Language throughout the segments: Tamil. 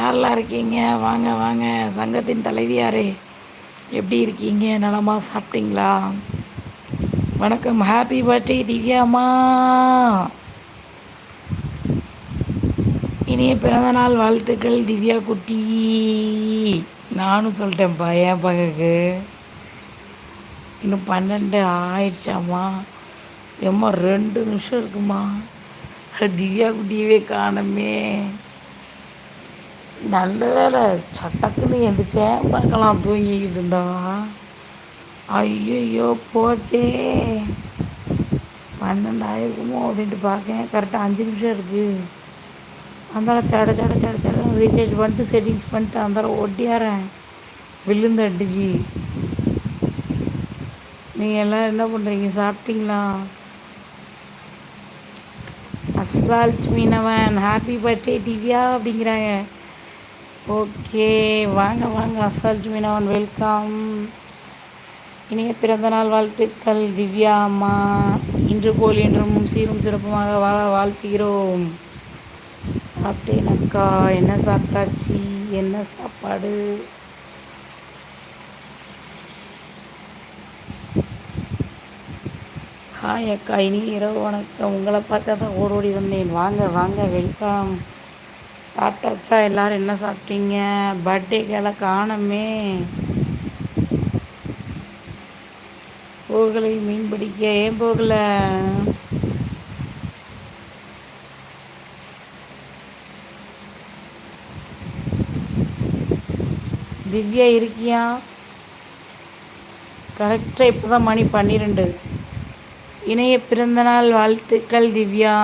யாரெல்லாம் இருக்கீங்க? வாங்க வாங்க. சங்கத்தின் தலைவியாரே எப்படி இருக்கீங்க? நலமா சாப்பிட்டீங்களா? வணக்கம். ஹாப்பி பர்த்டே திவ்யாம்மா. இனிய பிறந்தநாள் வாழ்த்துக்கள் திவ்யா குட்டி. நானும் சொல்லிட்டேன்ப்பா என் பகக்கு இன்னும் பன்னெண்டு ஆயிடுச்சாம்மா. எம்மா ரெண்டு நிமிஷம் இருக்குமா? திவ்யா குட்டியவே காணமே. நல்ல வேலை சட்டக்குன்னு எந்திரிச்சேன் பார்க்கலாம் தூங்கிக்கிட்டு இருந்தான் ஐயோ போச்சே. பன்னெண்டு ஆயிருக்குமோ அப்படின்ட்டு பார்க்கேன் கரெக்டாக அஞ்சு நிமிஷம் இருக்குது அந்த சட சட சட சட ரீசார்ஜ் பண்ணிட்டு செட்டிங்ஸ் பண்ணிட்டு அந்தால ஒட்டியாரேன் விழுந்து அடிச்சு. நீங்கள் எல்லாம் என்ன பண்ணுறீங்க சாப்பிட்டீங்களா? அசால்ட் மீனவன். ஹாப்பி பர்த்டே திவ்யா அப்படிங்கிறாங்க. ஓகே வாங்க வாங்க. அசால்ட் மீனவன் வெல்கம். இனிய பிறந்தநாள் வாழ்த்துக்கள் திவ்யா அம்மா. இன்று போல் என்றும் சீரும் சிறப்புமாக வாழ வாழ்த்துகிறோம். சாப்பிட்டேன் அக்கா. என்ன சாப்பிட்டாச்சு? என்ன சாப்பாடு? ஹாய் அக்கா. இனி இரவு வணக்கம். உங்களை பார்க்க தான் ஓடோடி வந்தேன். வாங்க வாங்க. வெல்கம். சாப்பிட்டாச்சா? எல்லாரும் என்ன சாப்பிட்டீங்க? பர்த்டேக்கெல்லாம் காணமே. போகலை மீன் பிடிக்க. ஏன் போகல? திவ்யா இருக்கியா? கரெக்டாக இப்போ தான் மணி பன்னிரெண்டு. இணைய பிறந்தநாள் வாழ்த்துக்கள் Divya.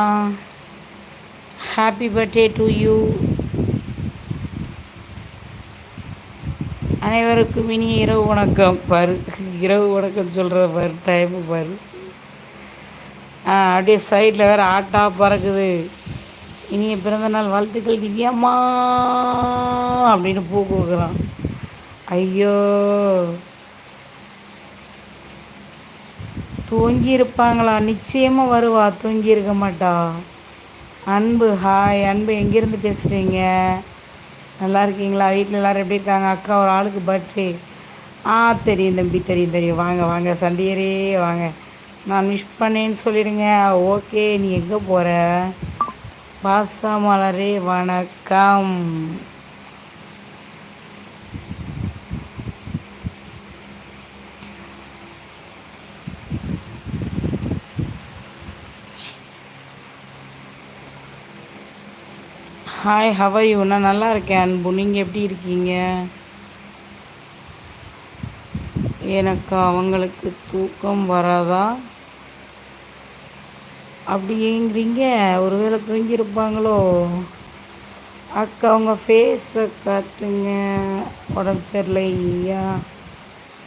Happy birthday to you அனைவருக்கும் இனி இரவு வணக்கம். பாரு இரவு வணக்கம் சொல்கிற பாரு டைமு பாரு. ஆ அப்படியே சைடில் வேறு ஆட்டாக பறக்குது. இனிய பிறந்தநாள் வாழ்த்துக்கள் திவ்யாம்மா அப்படின்னு பூ கொடுக்குறான். ஐயோ. தூங்கி இருப்பாங்களா நிச்சயமாக வருவா. தூங்கி இருக்க மாட்டா. அன்பு ஹாய் அன்பு எங்கேருந்து பேசுகிறீங்க நல்லா இருக்கீங்களா? வீட்டில் எல்லோரும் எப்படி இருக்காங்க? அக்கா ஒரு ஆளுக்கு பர்த்டே ஆ தெரியும் தம்பி தெரியும் தெரியும். வாங்க வாங்க. சண்டியரே வாங்க. நான் விஷ் பண்ணேன்னு சொல்லிடுங்க. ஓகே நீ எங்கே போகிற பாசமலரே வணக்கம். ஹாய் ஹவையூ நான் நல்லா இருக்கேன் அன்பு. நீங்கள் எப்படி இருக்கீங்க? எனக்கு அவங்களுக்கு தூக்கம் வராதா? அப்படிங்கிறீங்க ஒருவேளை தூங்கியிருப்பாங்களோ? அக்கா அவங்க ஃபேஸை காட்டுங்க. உடம்பு சரியில்லையா?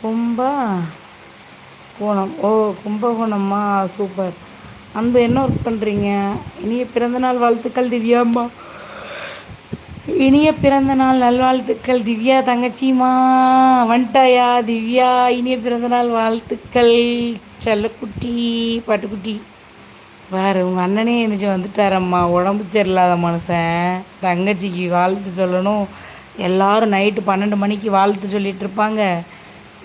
கும்பா? கோணம். ஓ கும்பகோணம்மா சூப்பர். அன்பு என்ன ஒர்க் பண்ணுறீங்க இனிய பிறந்தநாள் வாழ்த்துக்கள் திவ்யாம்மா. இனிய பிறந்த நாள் நல்வாழ்த்துக்கள். திவ்யா தங்கச்சிமா வந்துட்டாயா திவ்யா இனிய பிறந்த நாள் வாழ்த்துக்கள். செல்லக்குட்டி பட்டுக்குட்டி. வேறு உங்கள் அண்ணனே எழுந்திரிச்சு வந்துட்டாரம்மா. உடம்பு சரியில்லாத மனுஷன். தங்கச்சிக்கு வாழ்த்து சொல்லணும். எல்லோரும் நைட்டு பன்னெண்டு மணிக்கு வாழ்த்து சொல்லிகிட்டு இருப்பாங்க.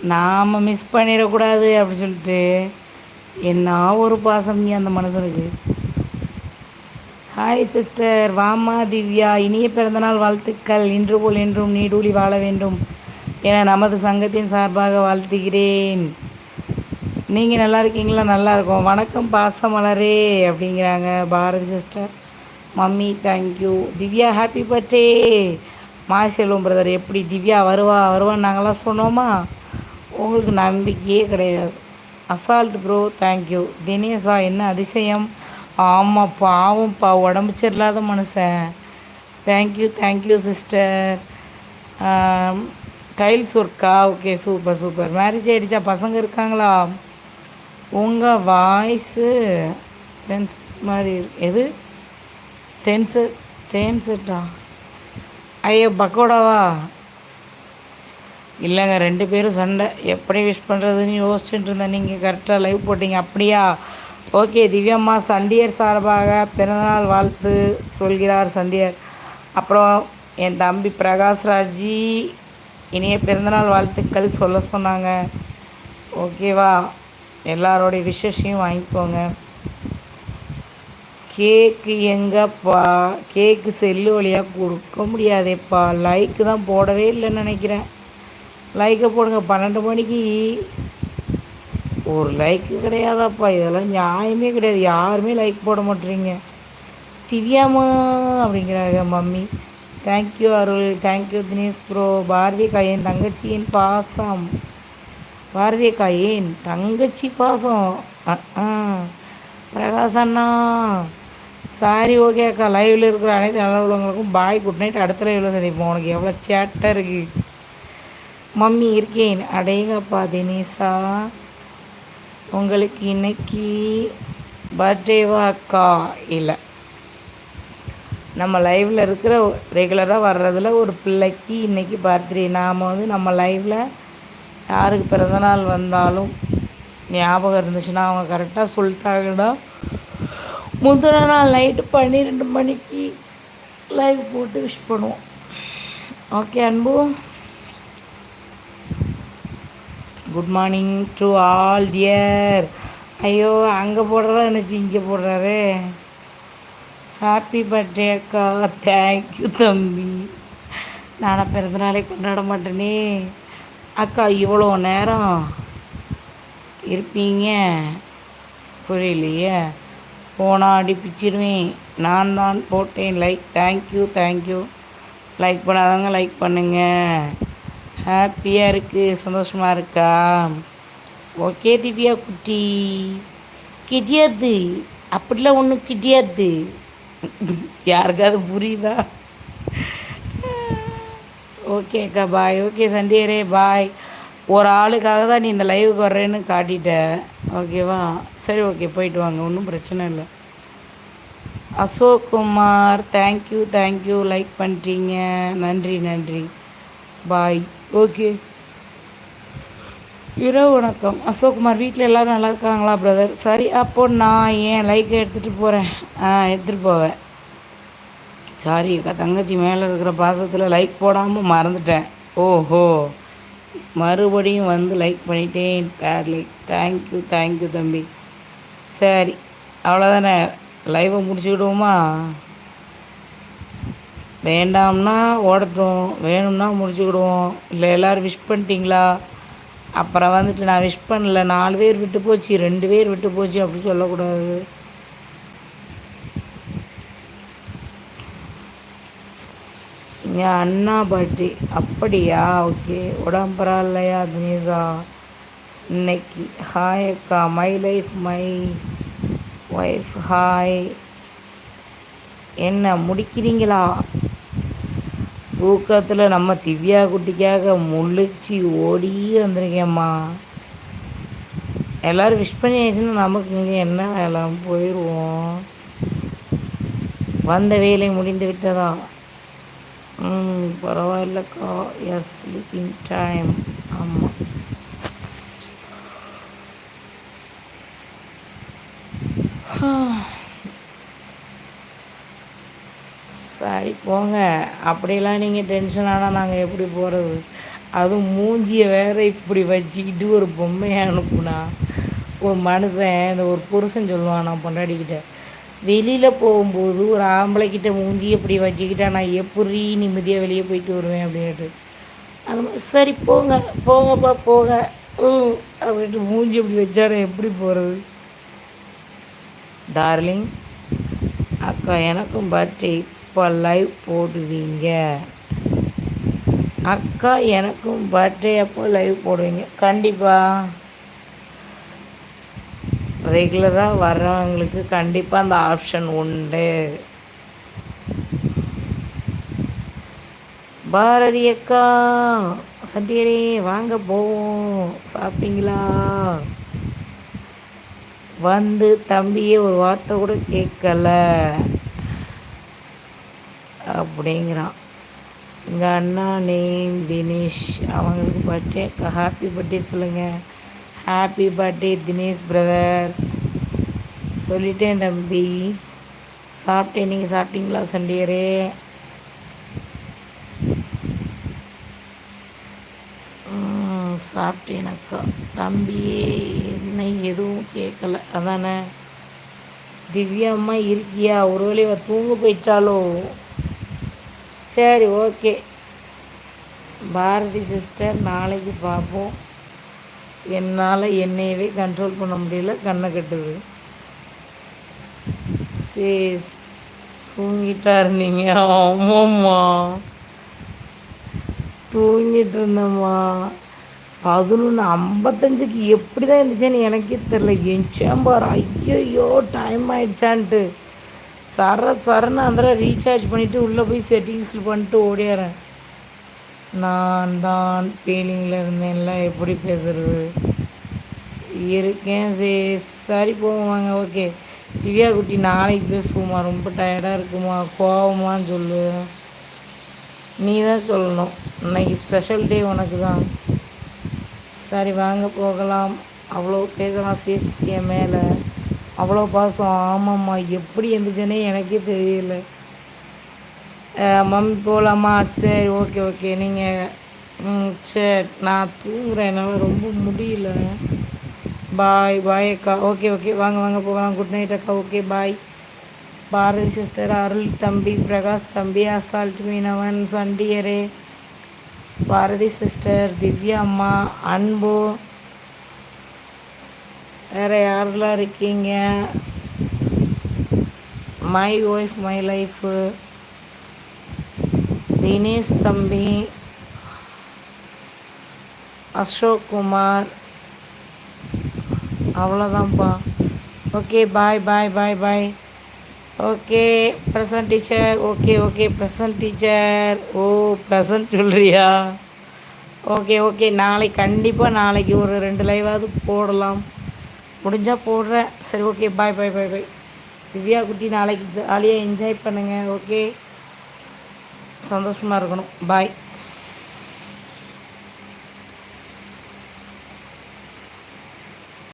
நாம் மிஸ் பண்ணிடக்கூடாது அப்படி சொல்லிட்டு. என்ன ஒரு பாசம் அந்த மனுஷனுக்கு. ஹாய் சிஸ்டர் வாமா திவ்யா. இனிய பிறந்தநாள் வாழ்த்துக்கள். இன்று போல் என்றும் நீடூழி வாழ வேண்டும் என நமது சங்கத்தின் சார்பாக வாழ்த்துகிறேன். நீங்கள் நல்லா இருக்கீங்களா? நல்லா இருக்கும். வணக்கம் பாசமலரே அப்படிங்கிறாங்க Bharathi sister mummy thank you Divya happy birthday my Selvam brother எப்படி? திவ்யா வருவா வருவான்னு நாங்களாம் சொன்னோமா? உங்களுக்கு நம்பிக்கையே கிடையாது. அசால்ட் ப்ரோ தேங்க்யூ தினேஷா என்ன அதிசயம்? ஆமாம் பாவம்ப்பா உடம்பு சரியில்லாத மனுஷன். Thank you thank you sister tiles ஒர்க்கா ஓகே சூப்பர் சூப்பர் மேரேஜ் ஆகிடுச்சா பசங்க இருக்காங்களா? உங்கள் வாய்ஸு டென்ஸ் மாதிரி எது? டென்ஸு டென்ஸுட்டா ஐயோ பக்கோடாவா? இல்லைங்க ரெண்டு பேரும் சண்டை. எப்படி விஷ் பண்ணுறதுன்னு யோசிச்சுட்டு இருந்தேன். நீங்கள் கரெக்டாக லைவ் போட்டிங்க. அப்படியா? ஓகே திவ்யம்மா சண்டியர் சார்பாக பிறந்தநாள் வாழ்த்து சொல்கிறார் சண்டியர். அப்புறம் என் தம்பி பிரகாஷ்ராஜி இனிய பிறந்தநாள் வாழ்த்துக்கள் சொல்ல சொன்னாங்க. ஓகேவா? எல்லாரோடைய விஷஸையும் வாங்கிக்கோங்க. கேக்கு எங்கப்பா? கேக்கு செல்லு வழியாக கொடுக்க முடியாதேப்பா. லைக்கு தான் போடவே இல்லைன்னு நினைக்கிறேன். லைக்கை போடுங்க. பன்னெண்டு மணிக்கு ஒரு லைக்கு கிடையாதாப்பா. இதெல்லாம் நியாயமே கிடையாது. யாருமே லைக் போட மாட்டேறீங்க திவ்யாமா அப்படிங்கிறாங்க mummy. Thank you Arul. Thank you Dinesh bro Bharathi coin தங்கச்சியின் பாசம். பாரதி காயின் தங்கச்சி பாசம். பிரகாஷ் அண்ணா. சாரி ஓகே அக்கா. லைவில் இருக்கிற அனைத்து நல்ல உள்ளவங்களுக்கும் பாய் குட் நைட் அடுத்த லைவில் சந்திப்போம். உனக்கு எவ்வளோ சேட்டாக இருக்குது மம்மி இருக்கேன். அடேங்கப்பா தினேஷா. உங்களுக்கு இன்னைக்கு பர்த்டேவா அக்கா? இல்லை. நம்ம லைவில் இருக்கிற ரெகுலராக வர்றதில் ஒரு பிள்ளைக்கு இன்றைக்கி பர்த்டே நாம் வந்து நம்ம லைவில் யாருக்கு பிறந்தநாள் வந்தாலும் ஞாபகம் இருந்துச்சுன்னா அவங்க கரெக்டாக சொல்லிட்டாங்கன்னா முந்தின நாள் நைட்டு பன்னிரெண்டு மணிக்கு லைவ் போட்டு விஷ் பண்ணுவோம். Okay Anbu? Good morning to all dear ஐயோ அங்கே போடுறதா நினச்சி இங்கே போடுறாரு. ஹாப்பி பர்த்டே அக்கா. தேங்க்யூ தம்பி. நானும் பிறந்தநாளே கொண்டாட மாட்டேனே. அக்கா இவ்வளோ நேரம் இருப்பீங்க? புரியலையே. போனால் அடி பிச்சிருவேன். நான் தான் போட்டேன். Like thank you thank you like பண்ணாதவங்க லைக் பண்ணுங்கள் ஹாப்பியாக இருக்குது சந்தோஷமாக இருக்கா? ஓகே திவ்யா குட்டி. கிடையாது அப்படிலாம் ஒன்றும் கிடையாது யாருக்காவது புரியுதா? ஓகே அக்கா பாய் ஓகே சண்டேரே பாய் ஒரு ஆளுக்காக தான் நீ இந்த லைவுக்கு வர்றேன்னு காட்டிட்ட. ஓகேவா சரி ஓகே போயிட்டு வாங்க. ஒன்றும் பிரச்சனை இல்லை. Ashok Kumar thank you thank you like பண்ணுறீங்க நன்றி நன்றி. Bye okay. இரவு வணக்கம். அசோக்குமார் வீட்டில் எல்லோரும் நல்லா இருக்காங்களா பிரதர் சரி அப்போ நான் ஏன் லைக்கை எடுத்துகிட்டு போகிறேன் ஆ எடுத்துகிட்டு போவேன். சாரி அக்கா தங்கச்சி மேலே இருக்கிற பாசத்தில் லைக் போடாமல் மறந்துட்டேன். ஓஹோ. மறுபடியும் வந்து லைக் பண்ணிட்டேன் பேர் லைக் தேங்க்யூ தேங்க்யூ தம்பி. சரி அவ்வளோதானே லைவை முடிச்சுக்கிடுவோமா? வேண்டாம்னா ஓடட்டும் வேணும்னா முடிச்சுக்கிடுவோம். இல்லை எல்லோரும் விஷ் பண்ணிட்டீங்களா? அப்புறம் வந்துட்டு நான் விஷ் பண்ணல நாலு பேர் விட்டு போச்சு ரெண்டு பேர் விட்டு போச்சு அப்படி சொல்லக்கூடாது. என் அண்ணா பாட்டி அப்படியா? ஓகே உடம்பு பரவாயில்லையா தினேஷா? இன்னைக்கு ஹாய் அக்கா my life my wife hi என்ன முடிக்கிறீங்களா? தூக்கத்தில் நம்ம திவ்யா குட்டிக்காக முழிச்சு ஓடி வந்திருக்கேம்மா. எல்லோரும் விஷ் பண்ணியாச்சுன்னா நமக்கு இங்கே என்ன வேலை போயிடுவோம் வந்த வேலை முடிந்து விட்டதா ம் பரவாயில்லக்கா. எஸ் ஸ்லீப்பிங் டைம் ஆமாம் சாரி போங்க அப்படிலாம் நீங்கள் டென்ஷன் ஆனால் நாங்கள் எப்படி போகிறது அதுவும் மூஞ்சியை வேற இப்படி வச்சுக்கிட்டு ஒரு பொம்மையை அனுப்புனா. ஒரு மனுஷன் இந்த ஒரு புருஷன் சொல்லுவான் நான் பொண்டாடிக்கிட்ட வெளியில் போகும்போது ஒரு ஆம்பளைக்கிட்ட மூஞ்சி இப்படி வச்சுக்கிட்டா நான் எப்படி நிம்மதியாக வெளியே போயிட்டு வருவேன் அப்படின்ட்டு அது மாதிரி சரி போங்க போங்கப்பா போங்க. அப்படின்ட்டு மூஞ்சி இப்படி வச்சா எப்படி போகிறது டார்லிங் அக்கா எனக்கும் பர்த்டே. எப்போ லைவ் போடுவீங்க. அக்கா எனக்கும் பர்த்டே அப்போ லைவ் போடுவீங்க கண்டிப்பாக ரெகுலராக வர்றவங்களுக்கு கண்டிப்பாக அந்த ஆப்ஷன் உண்டு. பாரதி அக்கா சட்டியரே வாங்க போவோம். சாப்பிட்டீங்களா? வந்து தம்பியே ஒரு வார்த்தை கூட கேட்கல. அப்படிங்கிறான். எங்கள் அண்ணா நேம் தினேஷ் அவங்களுக்கு பர்த்டே. ஹாப்பி பர்த்டே சொல்லுங்கள் ஹாப்பி பர்த்டே தினேஷ் பிரதர் சொல்லிட்டேன் தம்பி. சாப்பிட்டேன். நீங்கள் சாப்பிட்டீங்களா சண்டியரே சாப்பிட்டேன் அக்கா. தம்பியே என்ன எதுவும் கேட்கல. அதானே. திவ்யா அம்மா இருக்கியா? ஒருவேளை தூங்க போயிட்டாலோ சரி ஓகே. பாரதி சிஸ்டர் நாளைக்கு பார்ப்போம் என்னால் என்னையவே கண்ட்ரோல் பண்ண முடியல கண்ணை கட்டுது. சரி தூங்கிட்டா இருந்தீங்க ஆமாம்மா. தூங்கிட்டு இருந்தேம்மா. பதினொன்று ஐம்பத்தஞ்சுக்கு எப்படி தான் இருந்துச்சேன்னு எனக்கே தெரில என் பாரு. ஐயோ டைம் ஆயிடுச்சான்ட்டு. சர சரன்னு அந்த ரீசார்ஜ் பண்ணிவிட்டு உள்ளே போய் செட்டிங்ஸில் பண்ணிட்டு ஓடிடுறேன் நான் தான் ஃபீலிங்கில் இருந்தேன்ல எப்படி பேசுறது? இருக்கேன் சரி சரி போவாங்க ஓகே திவ்யா குட்டி நாளைக்கு பேசுவோமா ரொம்ப டயர்டாக இருக்குமா? கோவமான்னு சொல்லு. நீ தான் சொல்லணும். இன்னைக்கு ஸ்பெஷல் டே உனக்கு தான். சரி வாங்க போகலாம். அவ்வளோ பேசலாம் சேஸ் என் மேலே. அவ்வளோ பாசம். ஆமாம்மா எப்படி இருந்துச்சுன்னே எனக்கே தெரியல. மம்மி போகலாமா சரி ஓகே ஓகே. நீங்கள் சரி. நான் தூங்குறேன். என்னால் ரொம்ப முடியல. பாய் பாய் அக்கா. Okay okay. வாங்க வாங்க போகலாம். குட் நைட் அக்கா. Okay bye. Bharathi sister Arul தம்பி பிரகாஷ் தம்பி அசால்ட் மீனவன் சண்டியரே பாரதி சிஸ்டர் திவ்யா அம்மா அன்பு. வேறு யாரெல்லாம் இருக்கீங்க? My wife my life Dinesh தம்பி Ashok Kumar. அவ்வளோதான்ப்பா okay bye bye bye bye okay present teacher okay okay present teacher oh present சொல்கிறியா okay okay நாளைக்கு கண்டிப்பாக நாளைக்கு ஒரு ரெண்டு லைவாவது போடலாம். முடிஞ்சால் போடுறேன். சரி ஓகே பாய் பாய் பாய் பாய் திவ்யா குட்டி நாளைக்கு ஜாலியாக என்ஜாய் பண்ணுங்கள் ஓகே சந்தோஷமாக இருக்கணும். பாய்